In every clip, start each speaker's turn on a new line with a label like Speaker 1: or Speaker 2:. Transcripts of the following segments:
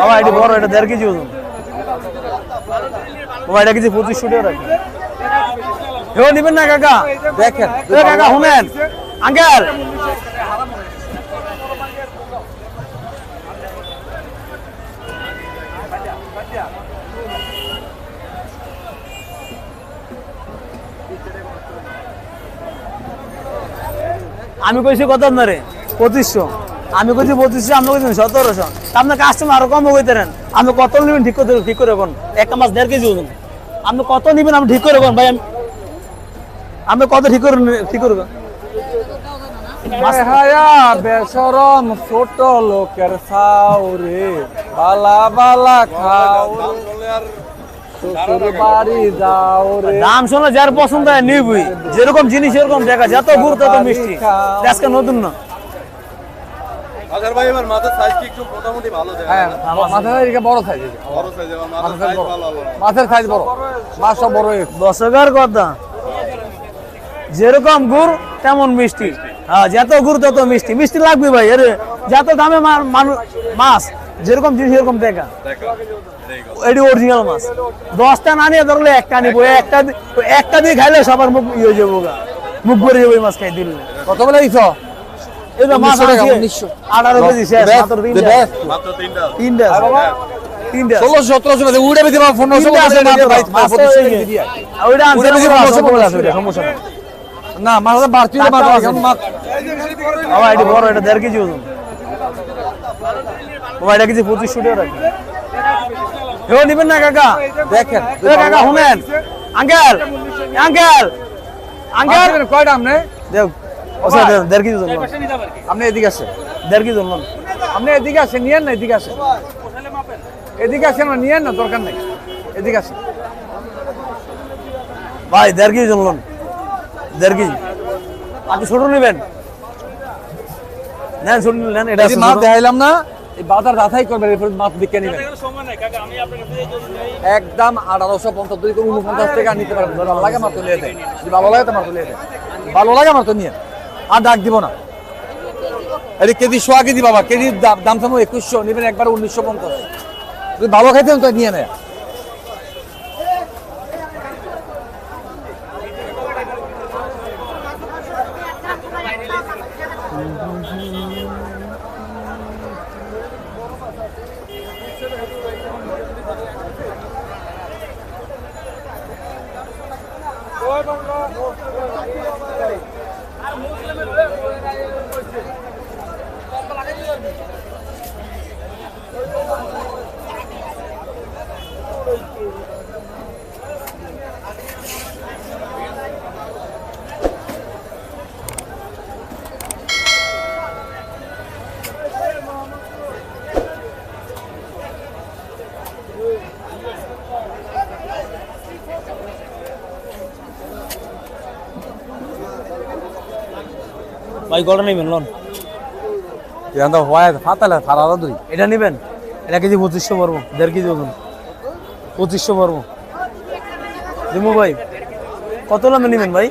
Speaker 1: বাবা এটি বড়, এটা দেড় কেজি ওজন। বাবা এটা কেজি পঁচিশশো টাকা রাখি হেও নিবেন না কাকা?
Speaker 2: দেখেন
Speaker 1: কাকা শুনেন আঙ্কেল। আমি কইছি কত আপনারে? পঁচিশশো। আমি কইছি পঁচিশশো আপনি কইছেন সতেরোশো আপনার কাস্টমার আরও কম কইতেন আপনি কত নেবেন ঠিক করে ঠিক করে কোন একটা মাছ দেড় কেজি ওজন। আপনি কত নেবেন আপনি ঠিক করে কোন ভাই? আমি কত ঠিক করে ঠিক করবেন
Speaker 2: হায়া বেসরম ছোট লোকের সাউরে বালা বালা খাও শ্বশুর বাড়ি যাও রে।
Speaker 1: দাম শুনলে যার পছন্দ হয় নিবই। যেরকম জিনিস এরকম দেখা যত গুড় তত মিষ্টি। আজকে নতুন না।
Speaker 3: ভাই এবার মাথার সাইজ কি একটু মোটামুটি ভালো দেয়
Speaker 2: হ্যাঁ মাথার এদিকে বড় সাইজ
Speaker 3: বড় সাইজ মাথার
Speaker 2: মাথার
Speaker 3: সাইজ ভালো ভালো
Speaker 2: সাইজ বড়। মাছ সব বড় হয়েছে
Speaker 1: দশকার কথা। যেরকম গুড় তেমন মিষ্টি। হ্যাঁ যত গুড় তত মিষ্টি। মিষ্টি লাগবে ভাই আরে যত দামে মা- মানুষ মাছ যেরকম জিনিস এরকম দেখা। এটি অরিজিনাল মাছ। দশটা না নিয়ে ধরলে একটা নিবো একটা। একটা দিয়ে খাইলে সবার মুখ ইয়ে হয়ে যাব গা। মুখ ভরে যাব মাছ খাই দিলে।
Speaker 2: কত বলে দিছ?
Speaker 1: তো মাছ
Speaker 2: 1900 টাকা,
Speaker 1: আছে
Speaker 2: 1900
Speaker 1: কেজি শেষ মাত্র তিনটা
Speaker 3: মাত্র তিনটা
Speaker 1: তিনটা আছে। তিনটা আছে।
Speaker 2: ষোলোশো সতেরোশো উড়ে বেঁধে পনেরোশো
Speaker 1: তিনটা আছে,
Speaker 2: মাছ
Speaker 1: মাছ
Speaker 2: মাছ
Speaker 1: তো
Speaker 2: পঁচিশশো
Speaker 1: এই
Speaker 2: কেজি
Speaker 1: যে।
Speaker 2: দিয়ে।
Speaker 1: আর ওইটা আনছে
Speaker 2: ওইটা বেশি
Speaker 1: সমস্যা
Speaker 2: পঞ্চাশ
Speaker 1: নেই,
Speaker 2: টাকা।
Speaker 1: সমস্যা নেই।
Speaker 2: না মাছ বাড়তি মাছ
Speaker 1: আছে। বাবা এটি বড় এটা দেড় কেজি ওজন বাবা এটা কেজি পঁচিশশো টাকা রাখি হেও নিবেন না কাকা
Speaker 2: দেখেন
Speaker 1: কাকা শুনেন আঙ্কেল আঙ্কেল আঙ্কেল
Speaker 2: কয়টা আপনি
Speaker 1: দেখ দেড়- কেজি
Speaker 2: আপনি এদিকে আসেন।
Speaker 1: দেড় কেজি
Speaker 2: আপনি এদিকে আসেন নিয়েন না এদিকে আসেন। এদিকে আসেন না নিয়েন না দরকার নেই। এদিকে আসেন।
Speaker 1: ভাই দেড় কেজি দেড় কেজি। আপনি ছোট নেবেন। নেন ছোট নেন এটা
Speaker 2: মাছ দেখাইলাম না? এই বাজার যাচাই করবেন এরপর মাছ বিকে নেবেন। একদম আঠারোশো পঞ্চাশ দুই করে উনপঞ্চাশ টাকা নিতে পারবেন। ভালো লাগে মাত্র নিয়ে দেয় ভালো লাগে তো মাত্র নিয়ে দেয় ভালো লাগে মাত্র নিয়ে আর ডাক দিব না। এটা কেজি সোয়া কেজি বাবা, কেজির দাম দাম একুশশো, নেবেন একবার উনিশশো পঞ্চাশ। ভালো খাইতেন তো নিয়ে নেয়।
Speaker 1: ভাই কটা নেবেন লন।
Speaker 2: এটা হয় ফাতালে ফাড়া দুই
Speaker 1: এটা নেবেন? এটা কেজি পঁচিশশো পড়ব দেড় কেজি ওজন। পঁচিশশো পড়ব। দিমু ভাই কত লামে নেবেন ভাই?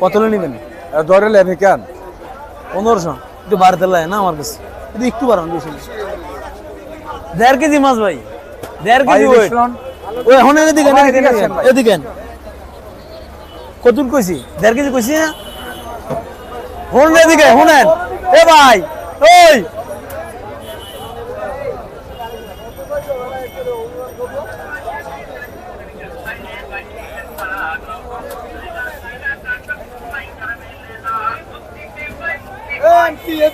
Speaker 1: কত লো নেবেন?
Speaker 2: ধরে লেবে কেন?
Speaker 1: পনেরোশো। একটু বাড়তে লাগে না আমার কাছে? কিন্তু একটু বাড়ান বেশি। দেড় কেজি মাছ ভাই। দেড় কেজি ওয়েট। ওই এখন এদিকে এদিকে কতুন কইছি? দেড় কেজি কইছি না হন এদিকে শুনেন এ ভাই ওই।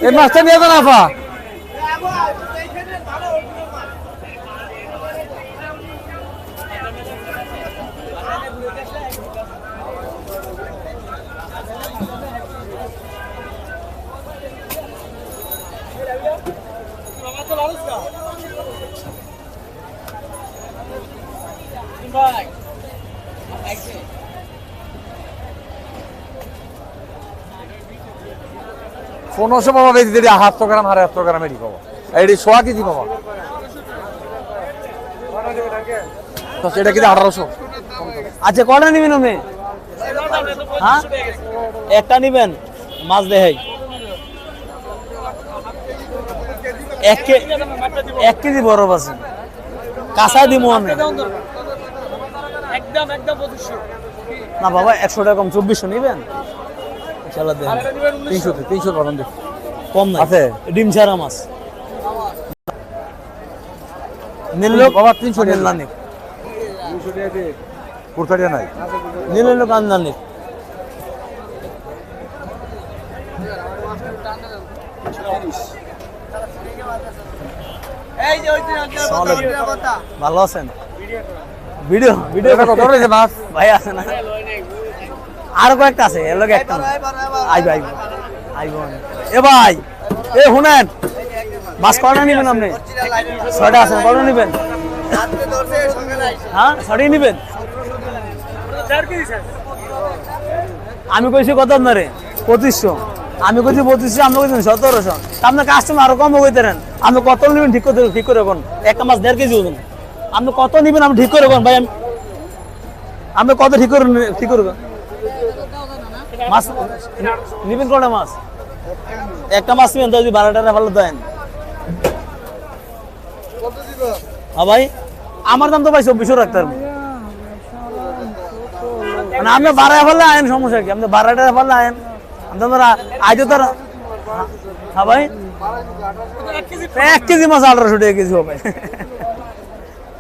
Speaker 2: এই মাছটা নিয়ে যান আফা। পনেরোশো পাবা বেশি দিদি হাতশো গ্রাম হারে হাতশো গ্রাম এটি পাবো। এটি সোয়া কেজি পাবা। তো সেটা কিন্তু আঠারোশো।
Speaker 1: আচ্ছা কটা নিবেন আপনি? হ্যাঁ? একটা নিবেন? মাছ দেখাই। এক কে এক কেজি বরফ আছে কাঁচা দিব আমি।
Speaker 4: একদম একদম পঁচিশশো।
Speaker 1: না বাবা একশো টাকা কম। চব্বিশশো নিবেন? চলো দেন।
Speaker 2: তিনশো তিনশো পাবেন দেখ।
Speaker 1: কম না
Speaker 2: আছে?
Speaker 1: ডিম ছাড়া মাছ। নিল
Speaker 2: বাবা, 300
Speaker 1: নিল না নিক
Speaker 2: কুর্তাটিয়া নাই।
Speaker 1: নিল লোক আন্না নিক ভালো আছেন? ভিডিও। ভিডিও
Speaker 2: কত রয়েছে মাছ?
Speaker 1: ভাই আছে না? আর কয়েকটা আছে, এর লগে একটা। আইব আইব আইব। এ ভাই, এ শুনেন মাছ কটা নিবেন আপনি? ছয়টা আছে কটা নিবেন? হ্যাঁ ছটাই নিবেন? আমি কইছি কত আপনারে? পঁচিশশো। আমি কইছি পঁচিশশো, আপনি কইছেন সতেরোশো। আপনার কাস্টমার আরও কম কইতেন আপনি কত নেবেন ঠিক করে ঠিক করে কোন একটা মাছ দেড় কেজি ওজন। আপনি কত নিবেন আমি ঠিক করে কোন ভাই, আমি আপনি কত ঠিক করে ঠিক করে? মাছ নিবেন কটা মাছ? একটা মাছ নিবেন যদি বারো টাকা ভালো দেন। হ্যাঁ ভাই, আমার দাম তো ভাই চব্বিশশো রাখতে মানে আপনি বারোয় ফেললে আইন সমস্যা কি? আপনি বারো টাকা ফেললে আইন আপনি আমরা আজও তার হ্যাঁ ভাই, এক কেজি মাছ আঠারোশো টাকা কেজি হবে।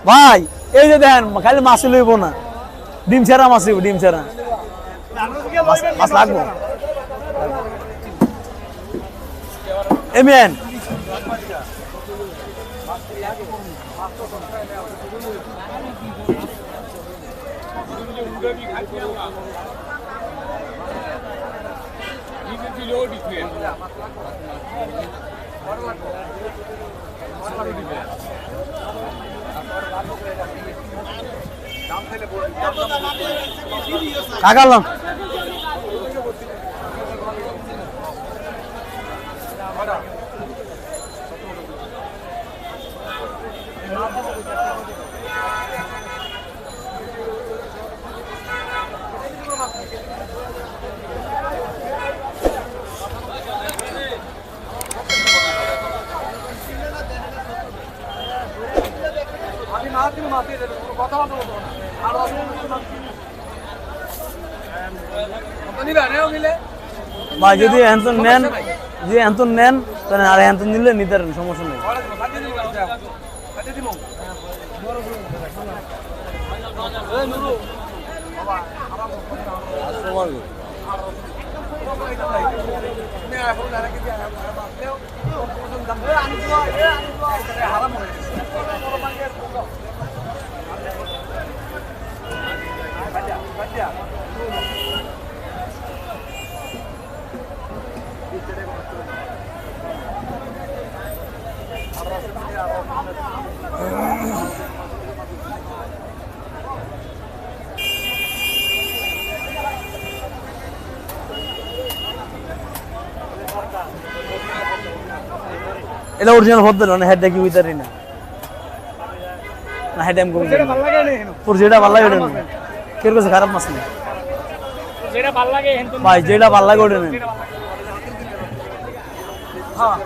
Speaker 1: ভাই, এই যে দেখেন, খালি মাছ লইব না। ডিম ছাড়া মাছ ডিম ছাড়া। মাছ- লাগবো। এমিয়ান। কাকালাম
Speaker 2: আমি মাছ কিনে মাছ দিয়ে দেবো কথা বলতে বলব না আর মিলে
Speaker 1: ভাই, যদি এন্তন নেন, যদি এন্তন নেন, তাহলে আর এন্তন নিলে নিতে পারেন সমস্যা নেই। এটা অরিজিনাল হতে না হেড দেখি উইতারি না। না হেড এম কমি তোর যেটা ভালো লাগে কের কাছে খারাপ মাছ নেই। ভাই যেটা ভালো লাগে ওটা নেই
Speaker 2: হ্যাঁ।